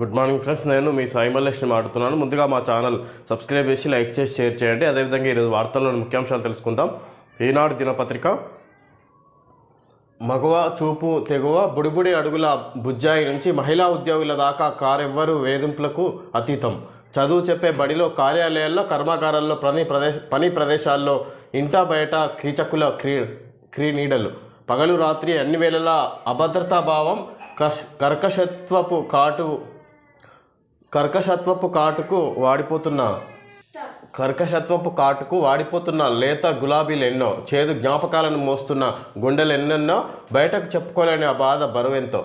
Good morning friends నేను మీ సాయి మల్లేష్ని మాట్లాడుతున్నాను. ముందుగా మా ఛానల్ సబ్స్క్రైబ్ చేసి లైక్ చేసి షేర్ చేయండి. అదేవిధంగా ఈరోజు వార్తల్లోని ముఖ్యాంశాలు తెలుసుకుందాం. ఈనాడు దినపత్రిక మగవ చూపు తెగువ బుడిబుడి అడుగుల బుజ్జాయి నుంచి మహిళా ఉద్యోగుల దాకా కారెవ్వరు వేధింపులకు అతీతం. చదువు చెప్పే బడిలో కార్యాలయాల్లో కర్మాగారాల్లో పని ప్రదేశ పని ప్రదేశాల్లో ఇంటా బయట కీచకుల క్రీ క్రీనీడలు. పగలు రాత్రి అన్ని వేళలా అభద్రతా భావం కష్ కర్కశత్వపు కాటు కర్కశత్వపు కాటుకు వాడిపోతున్న కర్కశత్వపు కాటుకు వాడిపోతున్న లేత గులాబీలు ఎన్నో చేదు జ్ఞాపకాలను మోస్తున్న గుండెలు ఎన్నెన్నో బయటకు చెప్పుకోలేని ఆ బాధ బరువెంతో.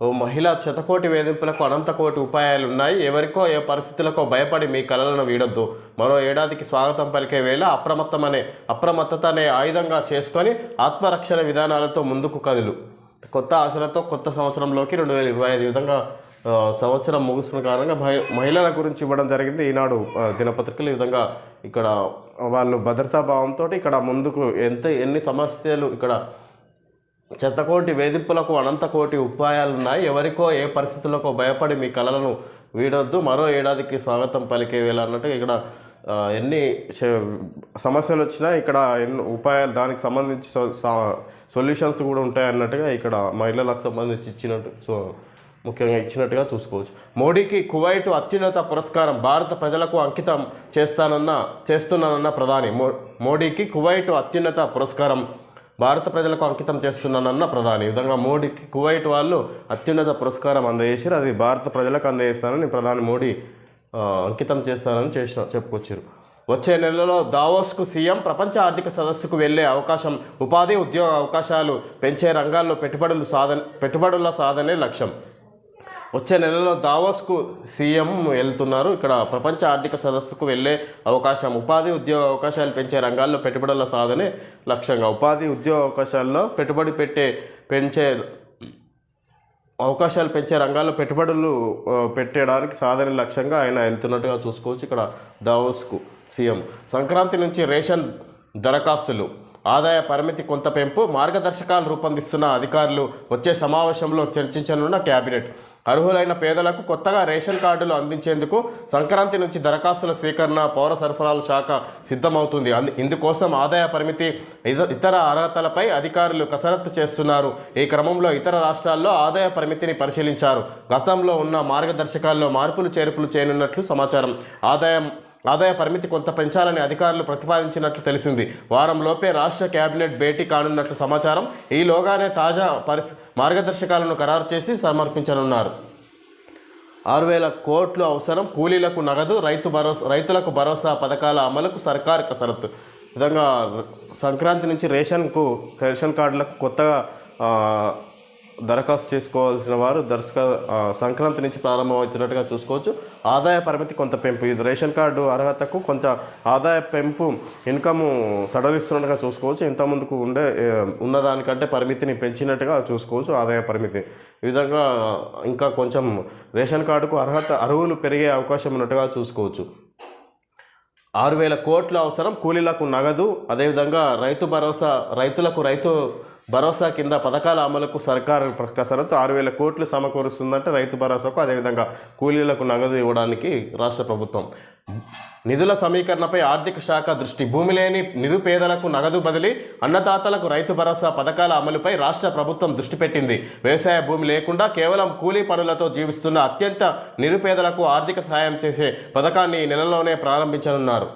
ఓ మహిళ శతకోటి వేధింపులకు అనంతకోటి ఉపాయాలు ఉన్నాయి ఎవరికో ఏ పరిస్థితులకో భయపడి మీ కలలను వీడొద్దు. మరో ఏడాదికి స్వాగతం పలికే వేళ అప్రమత్తమనే అప్రమత్తత అనే ఆయుధంగా చేసుకొని ఆత్మరక్షణ విధానాలతో ముందుకు కదులు. కొత్త ఆశలతో కొత్త సంవత్సరంలోకి రెండు వేల ఇరవై ఐదు విధంగా సంవత్సరం ముగుస్తున్న కారణంగా మహి మహిళల గురించి ఇవ్వడం జరిగింది. ఈనాడు దినపత్రికలు ఈ విధంగా ఇక్కడ వాళ్ళు భద్రతా భావంతో ఇక్కడ ముందుకు ఎంత ఎన్ని సమస్యలు ఇక్కడ చెత్తకోటి వేధింపులకు అనంతకోటి ఉపాయాలు ఉన్నాయి. ఎవరికో ఏ పరిస్థితులకో భయపడి మీ కళలను వీడొద్దు. మరో ఏడాదికి స్వాగతం పలికే వేళ అన్నట్టు ఇక్కడ ఎన్ని సమస్యలు వచ్చినా ఇక్కడ ఎన్ని ఉపాయాలు దానికి సంబంధించి సొ- సొల్యూషన్స్ కూడా ఉంటాయి అన్నట్టుగా ఇక్కడ మహిళలకు సంబంధించి ఇచ్చినట్టు. సో ముఖ్యంగా ఇచ్చినట్టుగా చూసుకోవచ్చు. మోడీకి కువైట్ అత్యున్నత పురస్కారం భారత ప్రజలకు అంకితం చేస్తానన్న చేస్తున్నానన్న ప్రధాని. మో మోడీకి కువైట్ అత్యున్నత పురస్కారం భారత ప్రజలకు అంకితం చేస్తున్నానన్న ప్రధాని. ఈ విధంగా మోడీకి కువైట్ వాళ్ళు అత్యున్నత పురస్కారం అందజేసారు అది భారత ప్రజలకు అందజేస్తానని ప్రధాని మోడీ అంకితం చేస్తానని చేసిన చెప్పుకొచ్చారు. వచ్చే నెలలో దావోస్కు సీఎం ప్రపంచ ఆర్థిక సదస్సుకు వెళ్ళే అవకాశం ఉపాధి ఉద్యోగ అవకాశాలు పెంచే రంగాల్లో పెట్టుబడులు సాధన పెట్టుబడుల సాధనే లక్ష్యం. వచ్చే నెలలో దావోస్కు సీఎం వెళ్తున్నారు. ఇక్కడ ప్రపంచ ఆర్థిక సదస్సుకు వెళ్ళే అవకాశం ఉపాధి ఉద్యోగ అవకాశాలు పెంచే రంగాల్లో పెట్టుబడుల సాధనే లక్ష్యంగా. ఉపాధి ఉద్యోగ అవకాశాల్లో పెట్టుబడి పెట్టే పెంచే అవకాశాలు పెంచే రంగాల్లో పెట్టుబడులు పెట్టడానికి సాధన లక్ష్యంగా ఆయన వెళ్తున్నట్టుగా చూసుకోవచ్చు ఇక్కడ దావోస్కు సీఎం. సంక్రాంతి నుంచి రేషన్ దరఖాస్తులు. ఆదాయ పరిమితి కొంత పెంపు మార్గదర్శకాలు రూపొందిస్తున్న అధికారులు వచ్చే సమావేశంలో చర్చించనున్న కేబినెట్ అర్హులైన పేదలకు కొత్తగా రేషన్ కార్డులు అందించేందుకు సంక్రాంతి నుంచి దరఖాస్తుల స్వీకరణ పౌర సరఫరాల శాఖ సిద్ధమవుతుంది. అందు ఇందుకోసం ఆదాయ పరిమితి ఇద- ఇతర అర్హతలపై అధికారులు కసరత్తు చేస్తున్నారు. ఈ క్రమంలో ఇతర రాష్ట్రాల్లో ఆదాయ పరిమితిని పరిశీలించారు. గతంలో ఉన్న మార్గదర్శకాల్లో మార్పులు చేర్పులు చేయనున్నట్లు సమాచారం. ఆదాయం ఆదాయ పరిమితి కొంత పెంచాలని అధికారులు ప్రతిపాదించినట్లు తెలిసింది. వారంలోపే రాష్ట్ర కేబినెట్ భేటీ కానున్నట్లు సమాచారం. ఈలోగానే తాజా పరిస్ మార్గదర్శకాలను ఖరారు చేసి సమర్పించనున్నారు. ఆరు వేల కోట్లు అవసరం కూలీలకు నగదు రైతు భరోసా రైతులకు భరోసా పథకాల అమలుకు సర్కారు కసరత్తు. విధంగా సంక్రాంతి నుంచి రేషన్కు రేషన్ కార్డులకు కొత్తగా దరఖాస్తు చేసుకోవాల్సిన వారు దర్శక సంక్రాంతి నుంచి ప్రారంభమవుతున్నట్టుగా చూసుకోవచ్చు. ఆదాయ పరిమితి కొంత పెంపు. ఇది రేషన్ కార్డు అర్హతకు కొంత ఆదాయ పెంపు ఇన్కమ్ సడలిస్తున్నట్టుగా చూసుకోవచ్చు. ఇంతకుముందుకు ఉండే ఉన్నదానికంటే పరిమితిని పెంచినట్టుగా చూసుకోవచ్చు ఆదాయ పరిమితి. ఈ విధంగా ఇంకా కొంచెం రేషన్ కార్డుకు అర్హత అరువులు పెరిగే అవకాశం ఉన్నట్టుగా చూసుకోవచ్చు. ఆరు వేల కోట్ల అవసరం కూలీలకు నగదు. అదేవిధంగా రైతు భరోసా రైతులకు రైతు భరోసా కింద పథకాల అమలుకు సర్కారు కసరత్తు ఆరు వేల కోట్లు సమకూరుస్తుందంటే రైతు భరోసాకు అదేవిధంగా కూలీలకు నగదు ఇవ్వడానికి రాష్ట్ర ప్రభుత్వం. నిధుల సమీకరణపై ఆర్థిక శాఖ దృష్టి భూమి లేని నిరుపేదలకు నగదు బదిలీ అన్నదాతలకు రైతు భరోసా పథకాల అమలుపై రాష్ట్ర ప్రభుత్వం దృష్టి పెట్టింది. వ్యవసాయ భూమి లేకుండా కేవలం కూలీ పనులతో జీవిస్తున్న అత్యంత నిరుపేదలకు ఆర్థిక సహాయం చేసే పథకాన్ని ఈ నెలలోనే ప్రారంభించనున్నారు.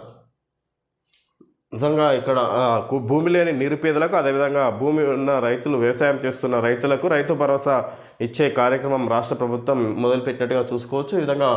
నిజంగా ఇక్కడ భూమి లేని నిరుపేదలకు అదేవిధంగా భూమి ఉన్న రైతులు వ్యవసాయం చేస్తున్న రైతులకు రైతు భరోసా ఇచ్చే కార్యక్రమం రాష్ట్ర ప్రభుత్వం మొదలుపెట్టినట్టుగా చూసుకోవచ్చు. ఈ విధంగా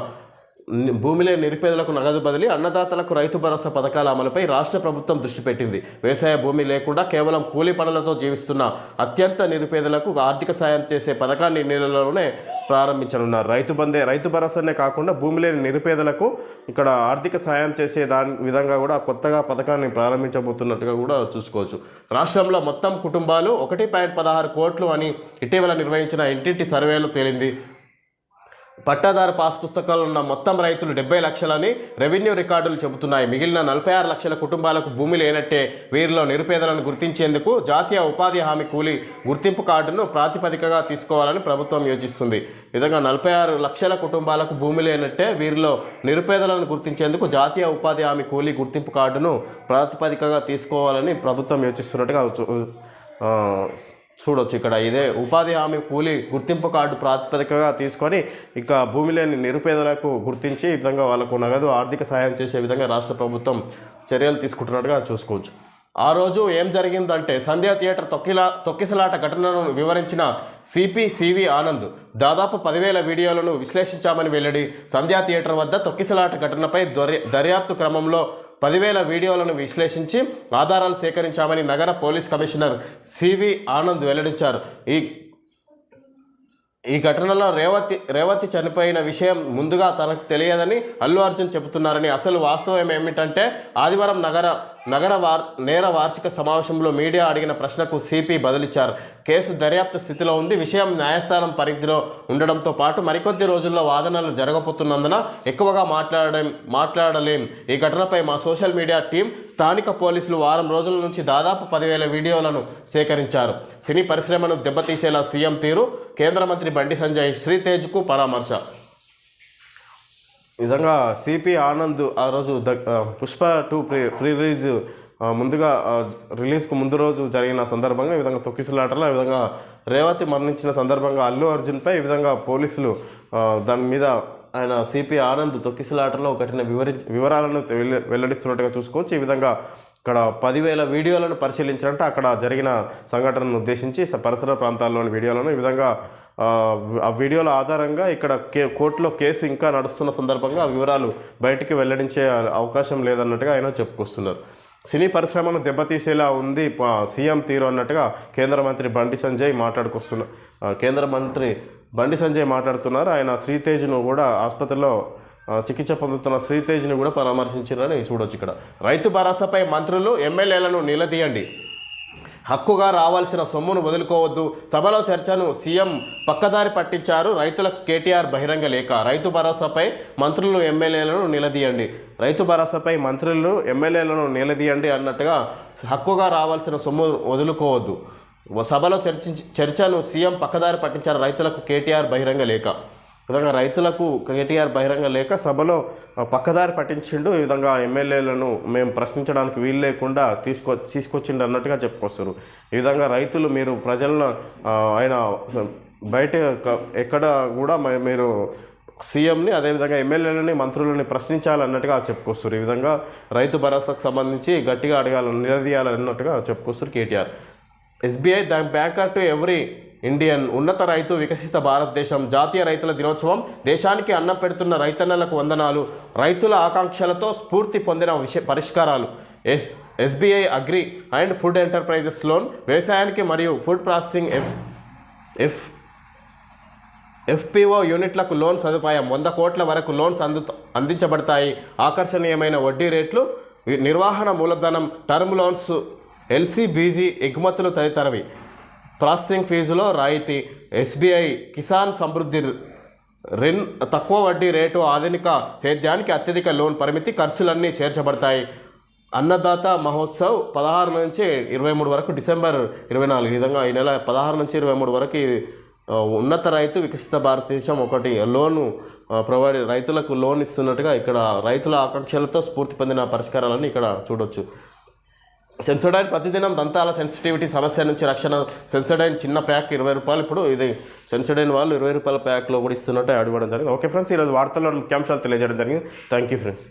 భూమిలే నిరుపేదలకు నగదు బదిలీ అన్నదాతలకు రైతు భరోసా పథకాల అమలుపై రాష్ట్ర ప్రభుత్వం దృష్టి పెట్టింది. వ్యవసాయ భూమి లేకుండా కేవలం కూలీ పనులతో జీవిస్తున్న అత్యంత నిరుపేదలకు ఆర్థిక సాయం చేసే పథకాన్ని నెలలోనే ప్రారంభించనున్నారు. రైతు బందే రైతు భరోసానే కాకుండా భూమి లేని నిరుపేదలకు ఇక్కడ ఆర్థిక సాయం చేసే దాని విధంగా కూడా కొత్తగా పథకాన్ని ప్రారంభించబోతున్నట్టుగా కూడా చూసుకోవచ్చు. రాష్ట్రంలో మొత్తం కుటుంబాలు ఒకటి పాయింట్ పదహారు కోట్లు అని ఇటీవల నిర్వహించిన ఇంటింటి సర్వేలో తేలింది. పట్టాదారు పాస్ పుస్తకాలు ఉన్న మొత్తం రైతులు డెబ్బై లక్షలని రెవెన్యూ రికార్డులు చెబుతున్నాయి. మిగిలిన నలభై ఆరు లక్షల కుటుంబాలకు భూమి లేనట్టే వీరిలో నిరుపేదలను గుర్తించేందుకు జాతీయ ఉపాధి హామీ కూలీ గుర్తింపు కార్డును ప్రాతిపదికగా తీసుకోవాలని ప్రభుత్వం యోచిస్తుంది. విధంగా నలభై ఆరు లక్షల కుటుంబాలకు భూమి లేనట్టే వీరిలో నిరుపేదలను గుర్తించేందుకు జాతీయ ఉపాధి హామీ కూలీ గుర్తింపు కార్డును ప్రాతిపదికగా తీసుకోవాలని ప్రభుత్వం యోచిస్తున్నట్టుగా చూడొచ్చు. ఇక్కడ ఇదే ఉపాధి హామీ కూలీ గుర్తింపు కార్డు ప్రాతిపదికగా తీసుకొని ఇక భూమి లేని నిరుపేదలకు గుర్తించి ఈ విధంగా వాళ్ళకు నగదు ఆర్థిక సహాయం చేసే విధంగా రాష్ట్ర ప్రభుత్వం చర్యలు తీసుకుంటున్నట్టుగా చూసుకోవచ్చు. ఆ రోజు ఏం జరిగిందంటే సంధ్యా థియేటర్ తొక్కిలా తొక్కిసలాట ఘటనను వివరించిన సిపి సివి ఆనంద్ దాదాపు పదివేల వీడియోలను విశ్లేషించామని వెల్లడి సంధ్యా థియేటర్ వద్ద తొక్కిసలాట ఘటనపై దర్యాప్తు క్రమంలో పదివేల వీడియోలను విశ్లేషించి ఆధారాలు సేకరించామని నగర పోలీస్ కమిషనర్ సివి ఆనంద్ వెల్లడించారు. ఈ ఈ ఘటనలో రేవతి రేవతి చనిపోయిన విషయం ముందుగా తనకు తెలియదని అల్లు అర్జున్ చెబుతున్నారని అసలు వాస్తవం ఏమిటంటే ఆదివారం నగర నగర వార్ నేర వార్షిక సమావేశంలో మీడియా అడిగిన ప్రశ్నకు సిపి బదిలిచ్చారు. కేసు దర్యాప్తు స్థితిలో ఉంది. విషయం న్యాయస్థానం పరిధిలో ఉండడంతో పాటు మరికొద్ది రోజుల్లో వాదనలు జరగబోతున్నందున ఎక్కువగా మాట్లాడడం మాట్లాడలేం. ఈ ఘటనపై మా సోషల్ మీడియా టీం స్థానిక పోలీసులు వారం రోజుల నుంచి దాదాపు పదివేల వీడియోలను సేకరించారు. సినీ పరిశ్రమను దెబ్బతీసేలా సీఎం తీరు కేంద్ర మంత్రి బండి సంజయ్ శ్రీతేజ్కు పరామర్శ. విధంగా సిపి ఆనంద్ ఆ రోజు the Pushpa two pre pre release ముందుగా రిలీజ్కు ముందు రోజు జరిగిన సందర్భంగా ఈ విధంగా తొక్కిసలాటలో ఈ విధంగా రేవతి మరణించిన సందర్భంగా అల్లు అర్జున్పై ఈ విధంగా పోలీసులు దాని మీద ఆయన సిపి ఆనంద్ తొక్కిసలాటలో ఒకటిన వివరి వివరాలను వెల్లడిస్తున్నట్టుగా చూసుకోవచ్చు. ఈ విధంగా ఇక్కడ పదివేల వీడియోలను పరిశీలించారంటే. అక్కడ జరిగిన సంఘటనను ఉద్దేశించి పరిసర ప్రాంతాల్లోని వీడియోలను ఈ విధంగా ఆ, వీడియోల ఆధారంగా ఇక్కడ కే కోర్టులో కేసు ఇంకా నడుస్తున్న సందర్భంగా ఆ వివరాలు బయటికి వెల్లడించే అవకాశం లేదన్నట్టుగా ఆయన చెప్పుకొస్తున్నారు. సినీ పరిశ్రమను దెబ్బతీసేలా ఉంది సీఎం తీరు అన్నట్టుగా కేంద్ర మంత్రి బండి సంజయ్ మాట్లాడుకొస్తున్నారు కేంద్ర మంత్రి బండి సంజయ్ మాట్లాడుతున్నారు. ఆయన శ్రీతేజ్ను కూడా ఆసుపత్రిలో చికిత్స పొందుతున్న శ్రీతేజ్ని కూడా పరామర్శించారని చూడొచ్చు ఇక్కడ. రైతు భరోసాపై మంత్రులు ఎమ్మెల్యేలను నిలదీయండి. హక్కుగా రావాల్సిన సొమ్మును వదులుకోవద్దు. సభలో చర్చను సీఎం పక్కదారి పట్టించారు. రైతులకు కేటీఆర్ బహిరంగ లేఖ. రైతు భరోసాపై మంత్రులు ఎమ్మెల్యేలను నిలదీయండి. రైతు భరోసాపై మంత్రులు ఎమ్మెల్యేలను నిలదీయండి అన్నట్టుగా హక్కుగా రావాల్సిన సొమ్ము వదులుకోవద్దు. సభలో చర్చించి చర్చను సీఎం పక్కదారి పట్టించారు. రైతులకు కేటీఆర్ బహిరంగ లేఖ. విధంగా రైతులకు కేటీఆర్ బహిరంగ లేక సభలో పక్కదారి పట్టించిండు. ఈ విధంగా ఎమ్మెల్యేలను మేము ప్రశ్నించడానికి వీలు లేకుండా తీసుకో తీసుకొచ్చిండు అన్నట్టుగా చెప్పుకొస్తారు ఈ విధంగా రైతులు మీరు ప్రజలను ఆయన బయట ఎక్కడ కూడా మీరు సీఎంని అదేవిధంగా ఎమ్మెల్యేలని మంత్రులని ప్రశ్నించాలన్నట్టుగా చెప్పుకొస్తారు ఈ విధంగా రైతు భరోసాకు సంబంధించి గట్టిగా అడగాలని నిలదీయాలన్నట్టుగా చెప్పుకొస్తారు KTR. SBI the banker to every Indian ఉన్నత రైతు వికసిత భారతదేశం జాతీయ రైతుల దినోత్సవం దేశానికి అన్నం పెడుతున్న రైతన్నలకు వందనాలు. రైతుల ఆకాంక్షలతో స్ఫూర్తి పొందిన విషయ పరిష్కారాలు. S SBI agri and food enterprises loan వ్యవసాయానికి మరియు food processing F F FPO యూనిట్లకు లోన్ సదుపాయం. వంద కోట్ల వరకు లోన్స్ అందు అందించబడతాయి. ఆకర్షణీయమైన వడ్డీ రేట్లు నిర్వహణ మూలధనం టర్మ్ లోన్స్ ఎల్సీబీజీ ఎగుమతులు తదితరవి. ప్రాసెసింగ్ ఫీజులో రాయితీ. ఎస్బీఐ కిసాన్ సమృద్ధి రిన్ తక్కువ వడ్డీ రేటు ఆధునిక సేద్యానికి అత్యధిక లోన్ పరిమితి ఖర్చులన్నీ చేర్చబడతాయి. అన్నదాత మహోత్సవ్ పదహారు నుంచి ఇరవై మూడు వరకు డిసెంబర్ ఇరవై నాలుగు. ఈ విధంగా ఈ నెల పదహారు నుంచి ఇరవై మూడు వరకు ఉన్నత రైతు వికసిత భారతదేశం ఒకటి. లోను ప్రొవైడ్ రైతులకు లోన్ ఇస్తున్నట్టుగా ఇక్కడ రైతుల ఆకాంక్షలతో స్ఫూర్తి పొందిన పరిష్కారాలను ఇక్కడ చూడొచ్చు. సెన్సోడైన్ ప్రతిదినం దంతాల సెన్సిటివిటీ సమస్య నుంచి రక్షణ. సెన్సోడైన్ చిన్న ప్యాక్ ఇరవై రూపాయలు. ఇప్పుడు ఇది సెన్సోడైన్ వాళ్ళు ఇరవై రూపాయల ప్యాక్లో కూడా ఇస్తున్నట్టు అడగడం జరిగింది. ఓకే ఫ్రెండ్స్ ఈరోజు వార్తల్లో ముఖ్యాంశాలు తెలియజేయడం జరిగింది. Thank you friends